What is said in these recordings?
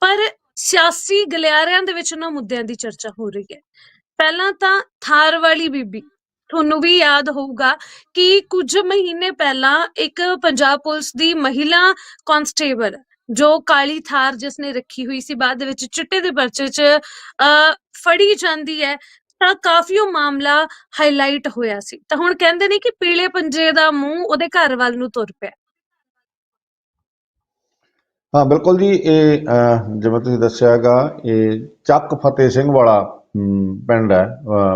ਪਰ ਸਿਆਸੀ ਗਲਿਆਰਿਆਂ ਦੇ ਵਿੱਚ ਉਹਨਾਂ ਮੁੱਦਿਆਂ ਦੀ ਚਰਚਾ ਹੋ ਰਹੀ ਹੈ। ਪਹਿਲਾਂ ਤਾਂ ਥਾਰ ਵਾਲੀ ਬੀਬੀ ਤੁਹਾਨੂੰ ਵੀ ਯਾਦ ਹੋਊਗਾ ਕਿ ਕੁਝ ਮਹੀਨੇ ਪਹਿਲਾਂ ਇੱਕ ਪੰਜਾਬ ਪੁਲਿਸ ਦੀ ਮਹਿਲਾ ਕਾਂਸਟੇਬਲ ਜੋ ਕਾਲੀ ਥਾਰ ਜਿਸ ਨੇ ਰੱਖੀ ਹੋਈ ਸੀ ਬਾਅਦ ਵਿੱਚ ਚਿੱਟੇ ਦੇ ਪਰਚੇ 'ਚ ਅ, ਫੜੀ ਜਾਂਦੀ ਹੈ ਤਾਂ ਕਾਫੀ ਉਹ ਮਾਮਲਾ ਹਾਈਲਾਈਟ ਹੋਇਆ ਸੀ। ਤਾਂ ਹੁਣ ਕਹਿੰਦੇ ਨੇ ਕਿ ਪੀਲੇ ਪੰਜੇ ਦਾ ਮੂੰਹ ਉਹਦੇ ਘਰ ਵੱਲ ਨੂੰ ਤੁਰ ਪਿਆ। ਹਾਂ ਬਿਲਕੁਲ ਜੀ ਇਹ ਜਿਵੇਂ ਤੁਸੀਂ ਦੱਸਿਆ ਹੈਗਾ ਇਹ ਚੱਕ ਫਤਿਹ ਸਿੰਘ ਵਾਲਾ ਪਿੰਡ ਹੈ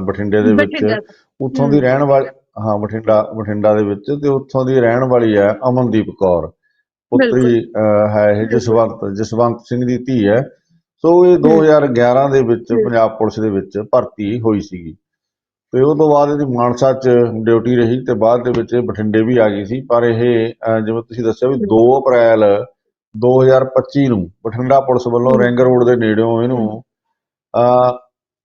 ਬਠਿੰਡੇ ਦੇ ਵਿੱਚ। ਉੱਥੋਂ ਦੀ। ਰਹਿਣ ਵਾਲੀ ਹਾਂ ਬਠਿੰਡਾ ਬਠਿੰਡਾ ਦੇ ਵਿੱਚ ਤੇ ਉੱਥੋਂ ਦੀ ਰਹਿਣ ਵਾਲੀ ਹੈ ਅਮਨਦੀਪ ਕੌਰ। ਪੁੱਤਰੀ ਹੈ ਇਹ ਜਸਵੰਤ ਜਸਵੰਤ ਸਿੰਘ ਦੀ ਧੀ ਹੈ। ਸੋ ਇਹ 2011 ਦੇ ਵਿੱਚ। ਪੰਜਾਬ ਪੁਲਿਸ ਦੇ ਵਿੱਚ ਭਰਤੀ ਹੋਈ ਸੀਗੀ। ਤੇ ਉਹ ਤੋਂ ਬਾਅਦ ਇਹਦੀ ਮਾਨਸਾ 'ਚ ਡਿਊਟੀ ਰਹੀ ਤੇ ਬਾਅਦ ਦੇ ਵਿੱਚ ਇਹ ਬਠਿੰਡੇ ਵੀ ਆ ਗਈ ਸੀ। ਪਰ ਇਹ ਜਿਵੇਂ ਤੁਸੀਂ ਦੱਸਿਆ ਵੀ 2 ਅਪ੍ਰੈਲ 2025 ਨੂੰ ਬਠਿੰਡਾ ਪੁਲਿਸ ਵੱਲੋਂ। ਰਿੰਗ ਰੋਡ ਦੇ ਨੇੜਿਓਂ ਇਹਨੂੰ ਅਹ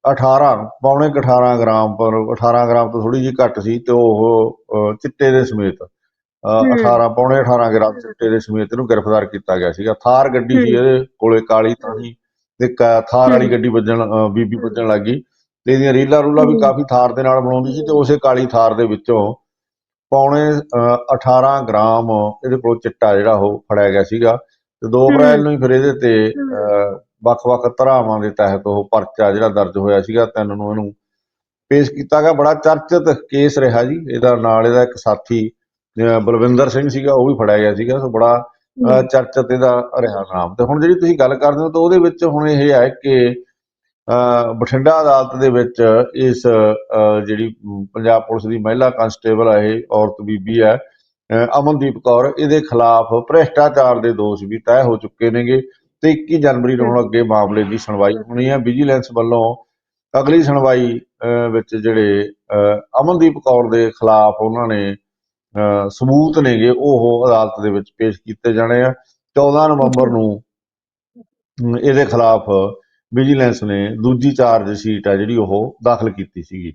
18 ਪੌਣੇ ਕੁ 18 ਗ੍ਰਾਮ ਪਰ 18 ਗ੍ਰਾਮ ਤੋਂ ਥੋੜੀ ਜਿਹੀ ਘੱਟ ਸੀ ਤੇ ਉਹ ਚਿੱਟੇ ਦੇ ਸਮੇਤ ਅਹ, ਹਮ। 18 ਪੌਣੇ 18 ਗ੍ਰਾਮ ਚਿੱਟੇ ਦੇ ਸਮੇਤ ਇਹਨੂੰ ਗ੍ਰਿਫਤਾਰ ਕੀਤਾ ਗਿਆ ਸੀਗਾ ਥਾਰ ਗੱਡੀ ਸੀ। ਇਹਦੇ ਕੋਲੇ ਕਾਲੀ ਤਾਂ ਸੀ ਤੇ ਥਾਰ ਵਾਲੀ। ਗੱਡੀ ਵੱਜਣ ਬੀਬੀ ਵੱਜਣ ਲੱਗੀ ਤੇ ਇਹਦੀਆਂ ਰੀਲਾਂ ਰੂਲਾਂ ਵੀ। ਕਾਫੀ ਥਾਰ ਦੇ ਨਾਲ ਬਣਾਉਂਦੀ ਸੀ ਤੇ ਉਸੇ ਕਾਲੀ ਥਾਰ ਦੇ ਵਿੱਚੋਂ ਪੌਣੇ ਅਹ, 18 ਗ੍ਰਾਮ ਇਹਦੇ ਕੋਲ ਚਿੱਟਾ ਜਿਹੜਾ ਉਹ ਫੜਿਆ ਗਿਆ ਸੀਗਾ ਤੇ 2 ਹਮ। ਅਪ੍ਰੈਲ ਨੂੰ ਹੀ ਫਿਰ ਇਹਦੇ ਤੇ ਵੱਖ-ਵੱਖ ਧਾਰਾਵਾਂ ਦੇ ਤਹਿਤ ਉਹ ਪਰਚਾ ਜਿਹੜਾ ਦਰਜ ਹੋਇਆ ਸੀਗਾ ਤਿੰਨ ਨੂੰ ਇਹਨੂੰ ਪੇਸ਼ ਕੀਤਾ ਗਿਆ। ਬੜਾ ਚਰਚਿਤ ਕੇਸ ਰਿਹਾ ਜੀ। ਇਹਦਾ ਨਾਲ ਇਹਦਾ ਇੱਕ ਸਾਥੀ ਬਲਵਿੰਦਰ ਸਿੰਘ ਸੀਗਾ ਉਹ ਵੀ ਫੜਿਆ ਗਿਆ ਸੀਗਾ। ਸੋ ਬੜਾ ਚਰਚਿਤ ਇਹਦਾ ਰਿਹਾ ਨਾਮ। ਤੇ ਹੁਣ ਜਿਹੜੀ ਤੁਸੀਂ ਗੱਲ ਕਰਦੇ ਹੋ ਤਾਂ ਉਹਦੇ ਵਿੱਚ ਹੁਣ ਇਹ ਹੈ ਕਿ ਬਠਿੰਡਾ ਅਦਾਲਤ ਦੇ ਵਿੱਚ ਇਸ ਜਿਹੜੀ ਪੰਜਾਬ ਪੁਲਿਸ ਦੀ ਮਹਿਲਾ ਕਾਂਸਟੇਬਲ ਹੈ ਇਹ ਔਰਤ ਬੀਬੀ ਹੈ। ਅਮਨਦੀਪ ਕੌਰ ਇਹਦੇ ਖਿਲਾਫ ਭ੍ਰਿਸ਼ਟਾਚਾਰ ਦੇ ਦੋਸ਼ ਵੀ ਤੈਅ ਹੋ ਚੁੱਕੇ ਨੇਗੇ ਤੇ 21 ਜਨਵਰੀ ਨੂੰ ਅੱਗੇ ਮਾਮਲੇ ਦੀ ਸੁਣਵਾਈ ਹੋਣੀ ਹੈ। ਵਿਜੀਲੈਂਸ ਵੱਲੋਂ ਅਗਲੀ ਸੁਣਵਾਈ ਵਿੱਚ ਜਿਹੜੇ ਅਹ, ਅਮਨਦੀਪ ਕੌਰ ਦੇ ਖਿਲਾਫ ਉਹਨਾਂ ਨੇ ਅਹ, ਸਬੂਤ ਨੇਗੇ ਉਹ ਅਦਾਲਤ ਦੇ ਵਿੱਚ ਪੇਸ਼ ਕੀਤੇ ਜਾਣੇ ਆ। 14 ਨਵੰਬਰ ਨੂੰ ਇਹਦੇ ਖਿਲਾਫ ਵਿਜੀਲੈਂਸ ਨੇ ਦੂਜੀ ਚਾਰਜ ਸ਼ੀਟ ਆ ਜਿਹੜੀ ਉਹ ਦਾਖਲ ਕੀਤੀ ਸੀਗੀ।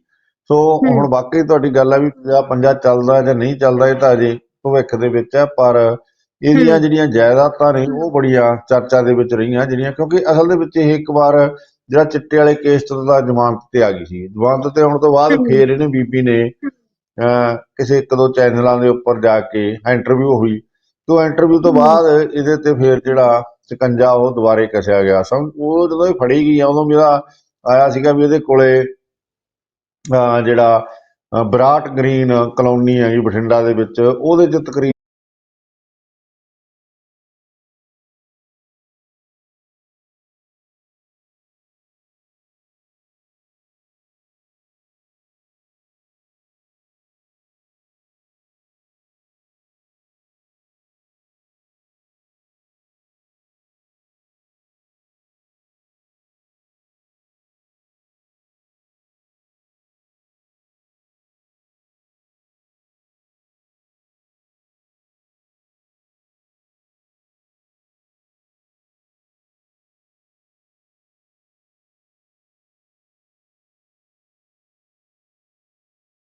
ਸੋ। ਹੁਣ ਵਾਕਈ ਤੁਹਾਡੀ ਗੱਲ ਆ ਵੀ ਪੰਜਾ ਪੰਜਾ ਚੱਲਦਾ ਜਾਂ ਨਹੀਂ ਚੱਲਦਾ ਇਹ ਤਾਂ ਅਜੇ ਭਵਿੱਖ ਦੇ ਵਿੱਚ ਹੈ ਪਰ ਇਹਦੀਆਂ। ਜਿਹੜੀਆਂ ਜਾਇਦਾਦਾਂ ਨੇ ਉਹ ਬੜੀਆਂ ਚਰਚਾ ਦੇ ਵਿੱਚ ਰਹੀਆਂ ਜਿਹੜੀਆਂ ਕਿਉਂਕਿ ਅਸਲ ਦੇ ਵਿੱਚ ਇਹ ਇੱਕ ਵਾਰ ਜਿਹੜਾ ਚਿੱਟੇ ਵਾਲੇ ਕੇਸ ਤੋਂ ਦਾ ਜ਼ਮਾਨਤ ਤੇ ਆ ਗਈ ਸੀ ਜ਼ਮਾਨਤ ਤੇ ਆਉਣ ਤੋਂ ਬਾਅਦ। ਫੇਰ ਇਹਨੇ ਬੀਬੀ ਨੇ ਕਿਸੇ ਇੱਕ ਦੋ ਚੈਨਲਾਂ ਦੇ ਉੱਪਰ ਜਾ ਕੇ ਇੰਟਰਵਿਊ ਹੋਈ ਤੋਂ ਇੰਟਰਵਿਊ ਤੋਂ। ਬਾਅਦ ਇਹਦੇ ਤੇ ਫੇਰ ਜਿਹੜਾ ਸਕੰਜਾ ਉਹ ਦੁਬਾਰੇ ਕੱਸਿਆ ਗਿਆ ਸਮ ਉਹ ਜਦੋਂ ਇਹ ਫੜੀ ਗਈ ਆ ਉਦੋਂ ਮੇਰਾ ਆਇਆ ਸੀਗਾ ਵੀ ਇਹਦੇ ਕੋਲੇ ਜਿਹੜਾ ਬਰਾਟ ਗ੍ਰੀਨ ਕਲੋਨੀ ਹੈਗੀ ਬਠਿੰਡਾ ਦੇ ਵਿੱਚ ਉਹਦੇ ਚ ਤਕਰੀਬਨ